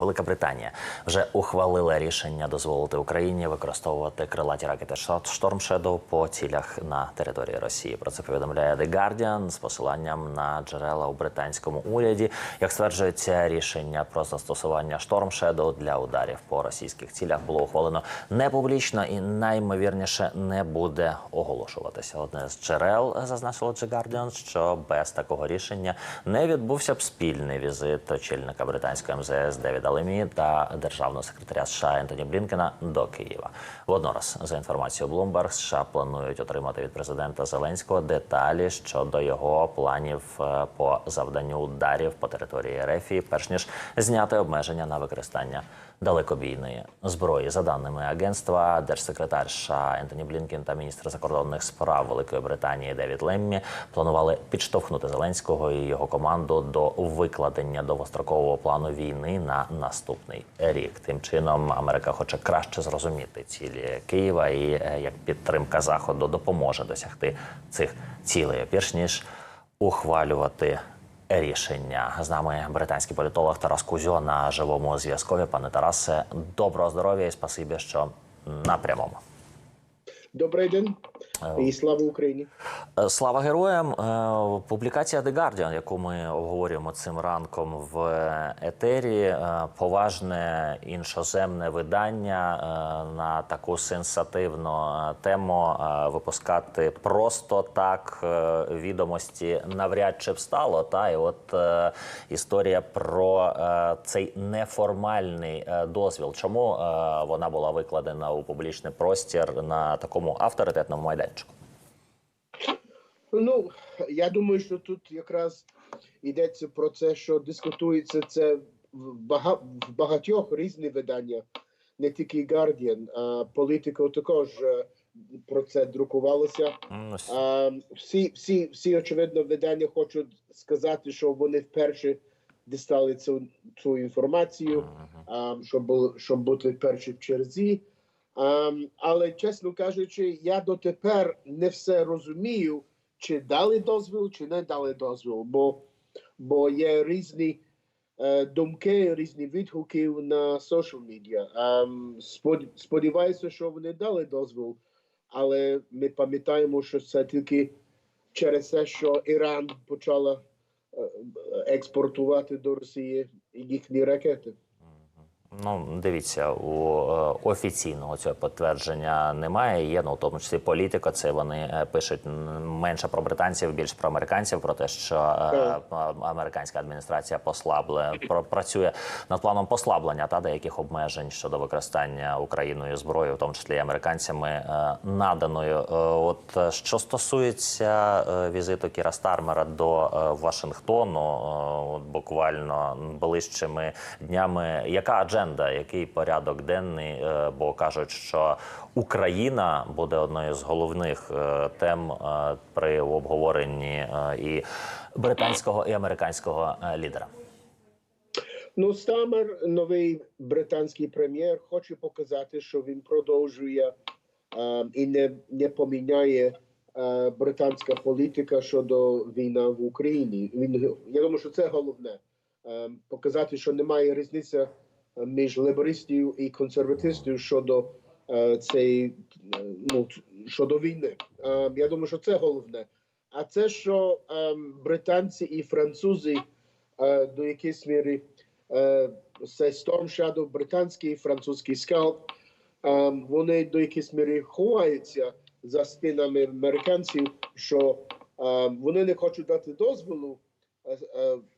Велика Британія вже ухвалила рішення дозволити Україні використовувати крилаті ракети Storm Shadow по цілях на території Росії. Про це повідомляє The Guardian з посиланням на джерела у британському уряді. Як стверджується, рішення про застосування Storm Shadow для ударів по російських цілях було ухвалено не публічно і наймовірніше не буде оголошуватися. Одне з джерел зазначило The Guardian, що без такого рішення не відбувся б спільний візит очільника британської МЗС Девіда Лемі та державного секретаря США Ентоні Блінкена до Києва. Воднораз, за інформацією Bloomberg, США планують отримати від президента Зеленського деталі щодо його планів е, по завданню ударів по території РФ, перш ніж зняти обмеження на використання далекобійної зброї. За даними агентства, держсекретар США Ентоні Блінкен та міністр закордонних справ Великої Британії Девід Леммі планували підштовхнути Зеленського і його команду до викладення довгострокового плану війни на наступний рік. Тим чином Америка хоче краще зрозуміти цілі Києва і е, як підтримка заходу допоможе досягти цих цілей, перш ніж ухвалювати рішення. З нами британський політолог Тарас Кузьо на живому зв'язкові. Пане Тарасе, доброго здоров'я і спасибі, що на прямому. Добрий день і слава Україні. Е, Слава героям! Е, Публікація The Guardian, яку ми обговорюємо цим ранком в етері, е, поважне іншоземне видання е, на таку сенсативну е, тему е, випускати просто так е, відомості навряд чи встало. Та і от е, історія про е, цей неформальний е, дозвіл. Чому е, вона була викладена у публічний простір на такому авторитетному майданчику? Ну я думаю, що тут якраз йдеться про це, що дискутується це в бага... в багатьох різних виданнях, не тільки Guardian, а політико також е, про це друкувалося. А, всі, всі, всі очевидно видання хочуть сказати, що вони вперше дістали цю, цю інформацію, а, щоб, щоб бути перші в черзі. А, але, чесно кажучи, я дотепер не все розумію, чи дали дозвіл, чи не дали дозвіл, бо, бо є різні е, думки, різні відгуки на social media. А, сподіваюся, що вони дали дозвіл, але ми пам'ятаємо, що це тільки через те, що Іран почала е, експортувати до Росії їхні ракети. Ну, дивіться, у е, офіційного цього підтвердження немає. Є ну, в тому числі політика. Це вони е, пишуть менше про британців, більше про американців. Про те, що е, американська адміністрація послабле працює над планом послаблення та деяких обмежень щодо використання Україною зброї, в тому числі і американцями наданою. От що стосується візиту Кіра Стармера до Вашингтону, от буквально ближчими днями, яка адженда, який порядок денний? Е, Бо кажуть, що Україна буде одною з головних е, тем е, при обговоренні і британського і американського лідера. Ну, Стамер, новий британський прем'єр, хоче показати, що він продовжує е, і не, не поміняє е, британська політика щодо війни в Україні. Він я думаю, що це головне. Е, показати, що немає різниці між либеристів і консерватистів щодо е, цієї е, ну, щодо війни. Е, я думаю, що це головне. А це, що британці і французи до якоїсь міри це Storm Shadow, британський, французький скалп. Вони до якоїсь міри ховаються за спинами американців, що вони не хочуть дати дозволу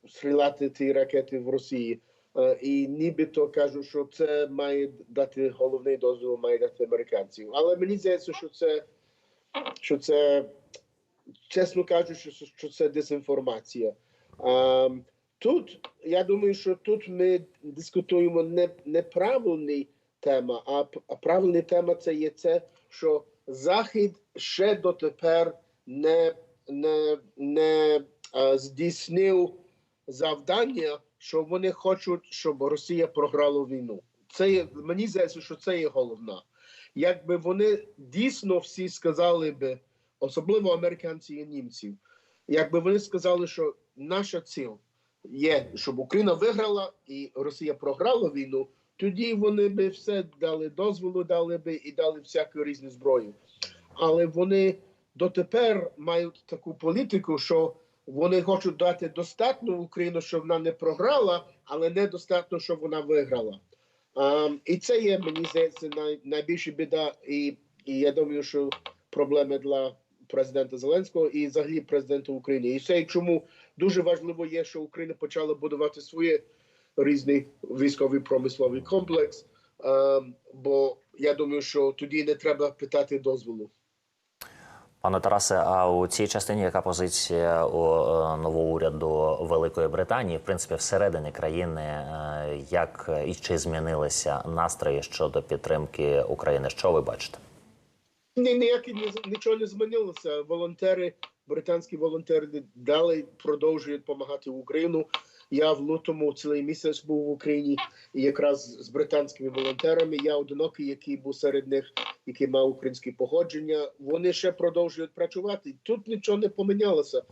стріляти ті ракети в Росії. Е, і нібито кажуть, що це має дати головний дозвіл, має дати американців. Але мені здається, що це, що це чесно кажучи, що, це дезінформація. Ем, тут я думаю, що тут ми дискутуємо не, не правильний тема, а, а правильна тема це є це, що Захід ще дотепер не, не, не е, здійснив завдання, що вони хочуть, щоб Росія програла війну. Це є, мені здається, що це є головне. Якби вони дійсно всі сказали би, особливо американці і німці, якби вони сказали, що наша ціль є, щоб Україна виграла і Росія програла війну, тоді вони би все дали дозволу, дали би і дали всяку різну зброю. Але вони дотепер мають таку політику, що вони хочуть дати достатньо Україну, щоб вона не програла, але недостатньо, щоб вона виграла. Um, і це є, мені здається, най, найбільша біда, і, і я думаю, що проблема для президента Зеленського і взагалі президента України. І це чому дуже важливо є, що Україна почала будувати своє різний військовий промисловий комплекс. Um, бо я думаю, що тоді не треба питати дозволу. Пане Тарасе, а у цій частині яка позиція у е, нового уряду Великої Британії, в принципі, всередині країни, е, як і чи змінилися настрої щодо підтримки України? Що ви бачите? Ні, ніякі не нічого не змінилося. Волонтери, британські волонтери далі продовжують допомагати Україну. Я в лютому цілий місяць був в Україні і якраз з британськими волонтерами. Я одинокий, який був серед них, який мав українське походження. Вони ще продовжують працювати. Тут нічого не помінялося.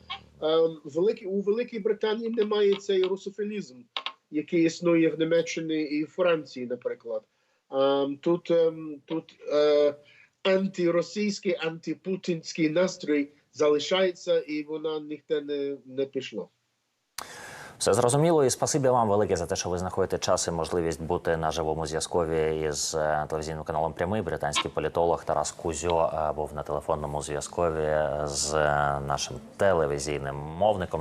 Ем, Великі у Великій Британії немає цей русофілізм, який існує в Німеччині і Франції, наприклад. Ем, Тут ем, тут е, антиросійський, антипутінський настрій залишається, і вона ніхто не, не пішло. Все зрозуміло, і спасибі вам велике за те, що ви знаходите час і можливість бути на живому зв'язкові із е, телевізійним каналом Прямий. Британський політолог Тарас Кузьо е, був на телефонному зв'язкові з е, нашим телевізійним мовником.